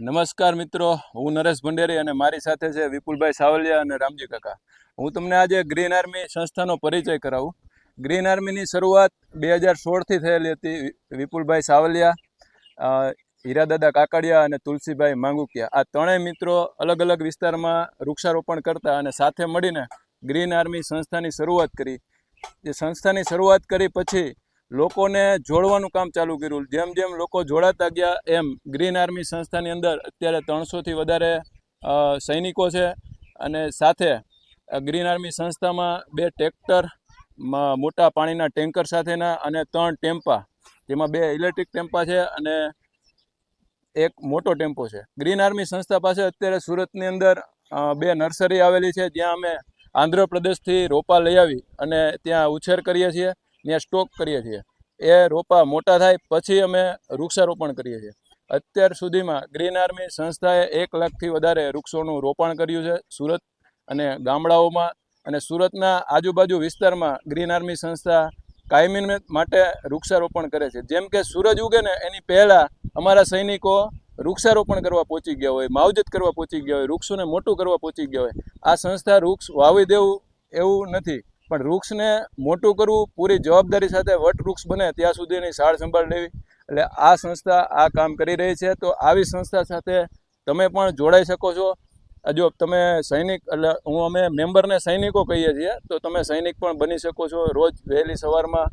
નમસ્કાર મિત્રો, હું નરેશ ભંડેરી અને મારી સાથે છે વિપુલભાઈ સાવલિયા અને રામજી કાકા. હું તમને આજે ગ્રીન આર્મી સંસ્થાનો પરિચય કરાવું. ગ્રીન આર્મીની શરૂઆત બે હજાર સોળથી થયેલી હતી વિપુલભાઈ સાવલિયા હીરાદાદા કાકડિયા અને તુલસીભાઈ માંગુકિયા. આ ત્રણેય મિત્રો અલગ અલગ વિસ્તારમાં વૃક્ષારોપણ કરતા અને સાથે મળીને ગ્રીન આર્મી સંસ્થાની શરૂઆત કરી. એ સંસ્થાની શરૂઆત કરી પછી લોકોને જોડવાનું કામ ચાલુ કર્યું. જેમ જેમ લોકો જોડાતા ગયા, એમ ગ્રીન આર્મી સંસ્થાની અંદર અત્યારે ત્રણસોથી વધારે સૈનિકો છે અને સાથે ગ્રીન આર્મી સંસ્થામાં બે ટ્રેક્ટર મોટા પાણીના ટેન્કર સાથેના અને ત્રણ ટેમ્પા. જેમાં બે ઇલેક્ટ્રિક ટેમ્પા છે અને એક મોટો ટેમ્પો છે. ગ્રીન આર્મી સંસ્થા પાસે અત્યારે સુરતની અંદર બે નર્સરી આવેલી છે. જ્યાં અમે આંધ્રપ્રદેશથી રોપા લઈ આવી અને ત્યાં ઉછેર કરીએ છીએ. ત્યાં સ્ટોક કરીએ છીએ. એ રોપા મોટા થાય પછી અમે વૃક્ષારોપણ કરીએ છીએ. અત્યાર સુધીમાં ગ્રીન આર્મી સંસ્થાએ એક લાખથી વધારે વૃક્ષોનું રોપણ કર્યું છે સુરત અને ગામડાઓમાં અને સુરતના આજુબાજુ વિસ્તારમાં ગ્રીન આર્મી સંસ્થા કાયમી માટે વૃક્ષારોપણ કરે છે. જેમ કે સૂરજ ઉગે ને એની પહેલાં અમારા સૈનિકો વૃક્ષારોપણ કરવા પહોંચી ગયા હોય, માવજત કરવા પહોંચી ગયા હોય, વૃક્ષોને મોટું કરવા પહોંચી ગયા હોય. આ સંસ્થા વૃક્ષ વાવી દેવું એવું નથી. પણ વૃક્ષને મોટું કરવું પૂરી જવાબદારી સાથે વટ વૃક્ષ બને ત્યાં સુધીની સાળ સંભાળ લેવી. એટલે આ સંસ્થા આ કામ કરી રહી છે. તો આવી સંસ્થા સાથે તમે પણ જોડાઈ શકો છો. જો તમે સૈનિક, એટલે હું અમે મેમ્બરને સૈનિકો કહીએ છીએ, તો તમે સૈનિક પણ બની શકો છો. રોજ વહેલી સવારમાં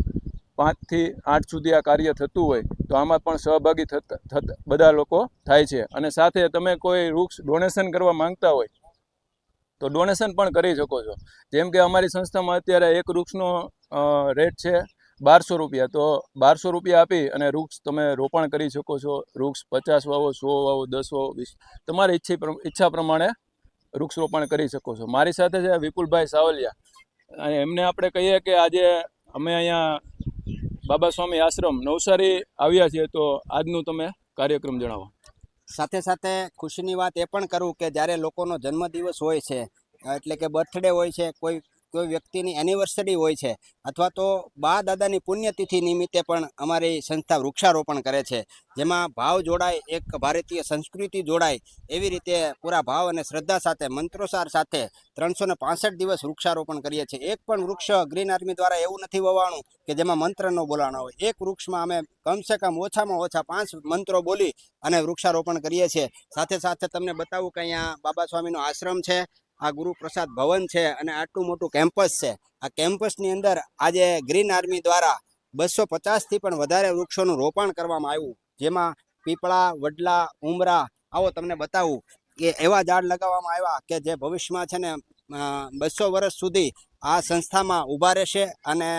પાંચથી આઠ સુધી આ કાર્ય થતું હોય, તો આમાં પણ સહભાગી થતા બધા લોકો થાય છે. અને સાથે તમે કોઈ વૃક્ષ ડોનેશન કરવા માંગતા હોય તો ડોનેશન પણ કરી શકો છો. જેમ કે અમારી સંસ્થામાં અત્યારે એક વૃક્ષનો રેટ છે બારસો રૂપિયા. તો બારસો રૂપિયા આપી અને વૃક્ષ તમે રોપણ કરી શકો છો. વૃક્ષ પચાસ વાવો, સો વાવો, દસ વાવો, વીસ. તમારી ઈચ્છી ઈચ્છા પ્રમાણે વૃક્ષ રોપણ કરી શકો છો. મારી સાથે છે વિપુલભાઈ સાવલિયા. અને એમને આપણે કહીએ કે આજે અમે અહીંયા બાબા સ્વામી આશ્રમ નવસારી આવ્યા છીએ, તો આજનું તમે કાર્યક્રમ જણાવો. સાથે સાથે ખુશીની વાત એ પણ કરું કે જ્યારે લોકોનો જન્મદિવસ હોય છે, એટલે કે બર્થડે હોય છે, કોઈ કોઈ વ્યક્તિની એનિવર્સરી હોય છે અથવા તો બા દાદાની પુણ્યતિથિ નિમિત્તે પણ અમારી સંસ્થા વૃક્ષારોપણ કરે છે. જેમાં ભાવ જોડાય, એક ભારતીય સંસ્કૃતિ જોડાય, એવી રીતે પૂરા ભાવ અને શ્રદ્ધા સાથે મંત્રોસાર સાથે ત્રણસો દિવસ વૃક્ષારોપણ કરીએ છીએ. એક પણ વૃક્ષ ગ્રીન આર્મી દ્વારા એવું નથી વવાણું કે જેમાં મંત્ર ન બોલાવાનો હોય. એક વૃક્ષમાં અમે કમસે કમ ઓછામાં ઓછા પાંચ મંત્રો બોલી અને વૃક્ષારોપણ કરીએ છીએ. સાથે સાથે તમને બતાવું કે અહીંયા બાબા સ્વામીનો આશ્રમ છે. આ ગુરુપ્રસાદ ભવન છે અને આટલું મોટું કેમ્પસ છે. આ કેમ્પસની અંદર આજે ગ્રીન આર્મી દ્વારા બસો પચાસથી પણ વધારે વૃક્ષોનું રોપણ કરવામાં આવ્યું. જેમાં પીપળા, વડલા, ઉમરા, આવો તમને બતાવું કે એવા ઝાડ લગાવવામાં આવ્યા કે જે ભવિષ્યમાં છે ને બસો વર્ષ સુધી આ સંસ્થામાં ઊભા રહેશે અને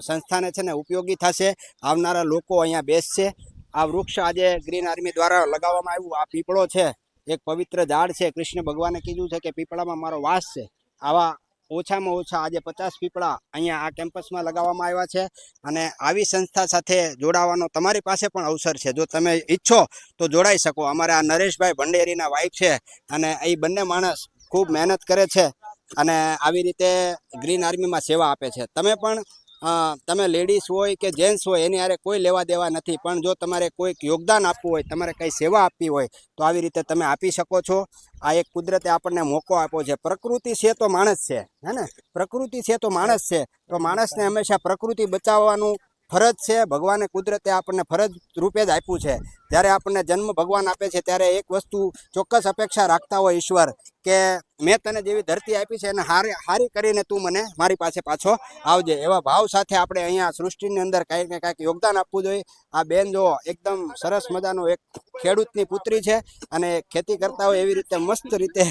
સંસ્થાને છે ને ઉપયોગી થશે. આવનારા લોકો અહીંયા બેસશે. આ વૃક્ષ આજે ગ્રીન આર્મી દ્વારા લગાવવામાં આવ્યું. આ પીપળો છે. એક પવિત્ર ઝાડ છે. કૃષ્ણ ભગવાને કીધું છે કે પીપળામાં મારો વાસ છે. આવા ઓછામાં ઓછા આજે પચાસ પીપળા અહીંયા આ કેમ્પસમાં લગાવવામાં આવ્યા છે અને આવી સંસ્થા સાથે જોડાવાનો તમારી પાસે પણ અવસર છે. જો તમે ઈચ્છો તો જોડાઈ શકો. અમારે આ નરેશભાઈ ભંડેરીના વાઇફ છે અને એ બંને માણસ ખૂબ મહેનત કરે છે અને આવી રીતે ગ્રીન આર્મીમાં સેવા આપે છે. તમે પણ તમે લેડીઝ હોય કે જેન્ટ્સ હોય, એની હારે કોઈ લેવા દેવા નથી. પણ જો તમારે કોઈક યોગદાન આપવું હોય, તમારે કંઈ સેવા આપવી હોય, તો આવી રીતે તમે આપી શકો છો. આ એક કુદરતે આપણને મોકો આપ્યો છે. પ્રકૃતિ છે તો માણસ છે, હે ને? પ્રકૃતિ છે તો માણસ છે. તો માણસને હંમેશા પ્રકૃતિ બચાવવાનું ફરજ છે, ભગવાને કુદરતે આપણને ફરજ રૂપે જ આપ્યું છે. જ્યારે આપણને જન્મ ભગવાન આપે છે, ત્યારે એક વસ્તુ ચોક્કસ અપેક્ષા રાખતા હોય ઈશ્વર કે મેં તને જેવી ધરતી આપી છે એને હારી હારી કરીને તું મને મારી પાસે પાછો આવજે. એવા ભાવ સાથે આપણે અહીંયા સૃષ્ટિની અંદર કાંઈક ને કાંઈક યોગદાન આપવું જોઈએ. આ બેન જો એકદમ સરસ મજાનો એક ખેડૂતની પુત્રી છે અને ખેતી કરતા હોય એવી રીતે મસ્ત રીતે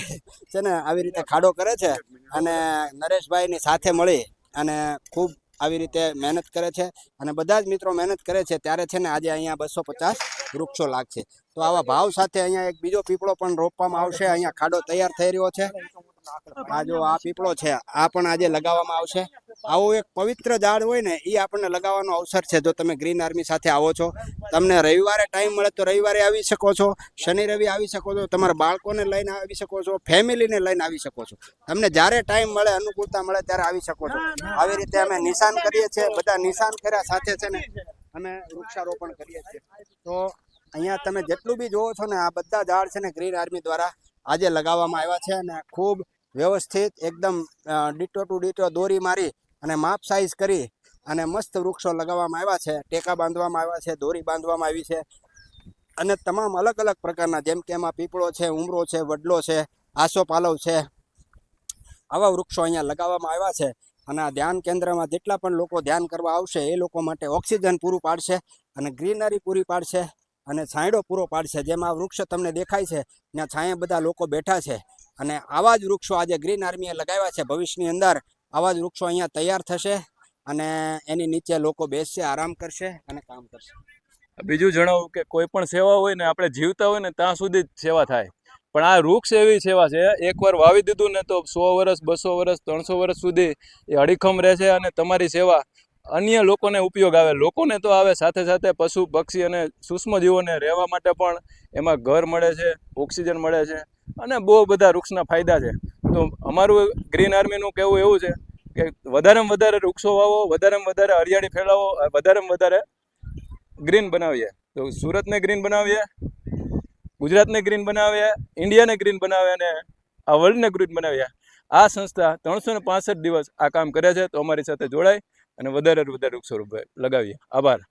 છે ને, આવી રીતે ખાડો કરે છે. અને નરેશભાઈની સાથે મળી અને ખૂબ આવી રીતે મહેનત કરે છે અને બધા જ મિત્રો મહેનત કરે છે, ત્યારે છે ને આજે અહીંયા બસો પચાસ વૃક્ષો લાગશે. તો આવા ભાવ સાથે અહીંયા એક બીજો પીપળો પણ રોપવામાં આવશે. અહીંયા ખાડો તૈયાર થઈ રહ્યો છે. આ જો આ પીપળો છે. આ પણ આજે લગાવવામાં આવશે. આવું એક પવિત્ર ઝાડ હોય ને એ આપણને લગાવવાનો અવસર છે. જો તમે ગ્રીન આર્મી સાથે આવો છો તમને રવિવારે ટાઈમ મળે તો રવિવારે આવી શકો છો. શનિ રવિ આવી શકો છો. તમારા બાળકોને લઈને આવી શકો છો. ફેમિલીને લઈને આવી શકો છો. તમને જ્યારે ટાઈમ મળે અનુકૂળતા મળે ત્યારે આવી શકો છો. આવી રીતે અમે નિશાન કરીએ છીએ. બધા નિશાન કર્યા સાથે છે ને અમે વૃક્ષારોપણ કરીએ છીએ. તો અહીંયા તમે જેટલું બી જોવો છો ને આ બધા ઝાડ છે ને ગ્રીન આર્મી દ્વારા આજે લગાવવામાં આવ્યા છે અને ખૂબ વ્યવસ્થિત એકદમ ડીટો ટુ ડીટો દોરી મારી અને માપ સાઈઝ કરી અને મસ્ત વૃક્ષો લગાવવામાં આવ્યા છે. ટેકા બાંધવામાં આવ્યા છે, દોરી બાંધવામાં આવી છે અને તમામ અલગ અલગ પ્રકારના જેમ કે એમાં પીપળો છે, ઉમરો છે, વડલો છે આસોપાલવ છે, આવા વૃક્ષો અહીંયા લગાવવામાં આવ્યા છે અને આ ધ્યાન કેન્દ્રમાં જેટલા પણ લોકો ધ્યાન કરવા આવશે એ લોકો માટે ઓક્સિજન પૂરું પાડશે અને ગ્રીનરી પૂરી પાડશે અને છાંયડો પૂરો પાડશે. જેમાં આ વૃક્ષ તમને દેખાય છે, ત્યાં છાંયે બધા લોકો બેઠા છે. અને આવા જ વૃક્ષો આજે ગ્રીન આર્મીએ લગાવ્યા છે. ભવિષ્યની અંદર આવા જ વૃક્ષો અહીંયા તૈયાર થશે અને એની નીચે લોકો બેસશે, આરામ કરશે અને કામ કરશે. બીજું જણાવું કે કોઈ પણ સેવા હોય ને, આપણે જીવતા હોય ને, ત્યાં સુધી જ સેવા થાય. પણ આ વૃક્ષ એવી સેવા છે, એકવાર વાવી દીધું ને તો સો વર્ષ બસો વર્ષ ત્રણસો વર્ષ સુધી એ અડીખમ રહેશે અને તમારી સેવા અન્ય લોકોને ઉપયોગ આવે. લોકોને તો આવે, સાથે સાથે પશુ, પક્ષી અને સૂક્ષ્મજીવોને રહેવા માટે પણ એમાં ઘર મળે છે, ઓક્સિજન મળે છે અને બહુ બધા વૃક્ષના ફાયદા છે. તો અમારું ગ્રીન આર્મીનું કહેવું એવું છે કે વધારેમાં વધારે વૃક્ષો વાવો, વધારેમાં વધારે હરિયાળી ફેલાવો વધારેમાં વધારે ગ્રીન બનાવીએ. તો સુરતને ગ્રીન બનાવીએ, ગુજરાતને ગ્રીન બનાવીએ, ઇન્ડિયાને ગ્રીન બનાવીએ અને આ વર્લ્ડને ગ્રીન બનાવીએ. આ સંસ્થા ત્રણસો દિવસ આ કામ કરે છે. તો અમારી સાથે જોડાય. અને વધારે વધારે વૃક્ષો લગાવીએ. આભાર.